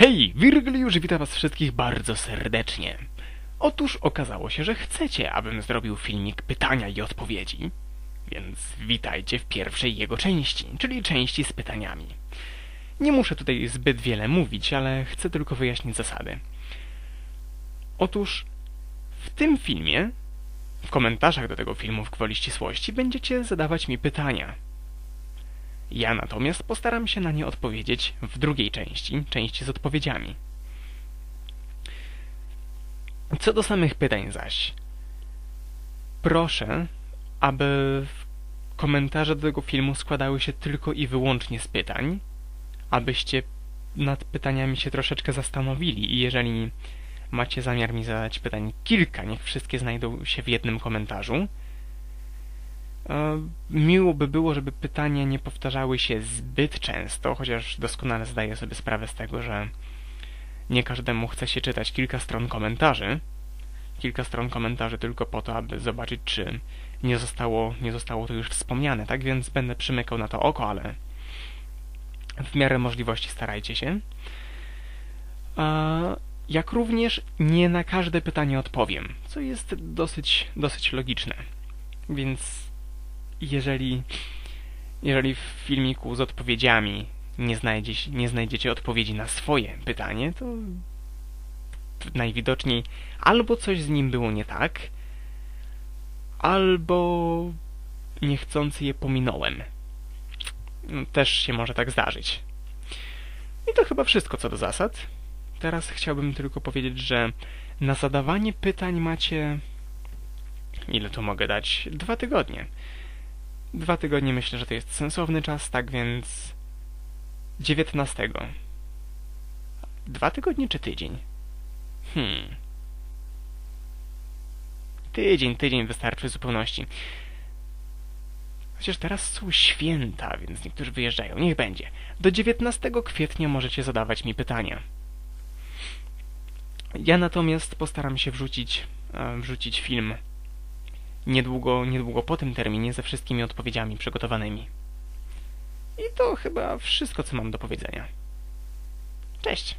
Hej, Wirgiliusz, witam was wszystkich bardzo serdecznie. Otóż okazało się, że chcecie, abym zrobił filmik pytania i odpowiedzi. Więc witajcie w pierwszej jego części, czyli części z pytaniami. Nie muszę tutaj zbyt wiele mówić, ale chcę tylko wyjaśnić zasady. Otóż w tym filmie, w komentarzach do tego filmu w gwoli ścisłości, będziecie zadawać mi pytania. Ja natomiast postaram się na nie odpowiedzieć w drugiej części, części z odpowiedziami. Co do samych pytań zaś, proszę, aby komentarze do tego filmu składały się tylko i wyłącznie z pytań, abyście nad pytaniami się troszeczkę zastanowili i jeżeli macie zamiar mi zadać pytań kilka, niech wszystkie znajdą się w jednym komentarzu. Miło by było, żeby pytania nie powtarzały się zbyt często, chociaż doskonale zdaję sobie sprawę z tego, że nie każdemu chce się czytać kilka stron komentarzy. Kilka stron komentarzy tylko po to, aby zobaczyć, czy nie zostało, nie zostało to już wspomniane. Tak więc będę przymykał na to oko, ale w miarę możliwości starajcie się. Jak również nie na każde pytanie odpowiem, co jest dosyć, dosyć logiczne. Więc jeżeli, jeżeli w filmiku z odpowiedziami nie, nie znajdziecie odpowiedzi na swoje pytanie, to najwidoczniej albo coś z nim było nie tak, albo niechcący je pominąłem. Też się może tak zdarzyć. I to chyba wszystko co do zasad. Teraz chciałbym tylko powiedzieć, że na zadawanie pytań macie. Ile tu mogę dać? Dwa tygodnie. Dwa tygodnie myślę, że to jest sensowny czas, tak więc. 19. Dwa tygodnie czy tydzień? Hmm. Tydzień, tydzień wystarczy w zupełności. Chociaż teraz są święta, więc niektórzy wyjeżdżają. Niech będzie. Do 19 kwietnia możecie zadawać mi pytania. Ja natomiast postaram się wrzucić, e, wrzucić film niedługo, niedługo po tym terminie ze wszystkimi odpowiedziami przygotowanymi. I to chyba wszystko, co mam do powiedzenia. Cześć!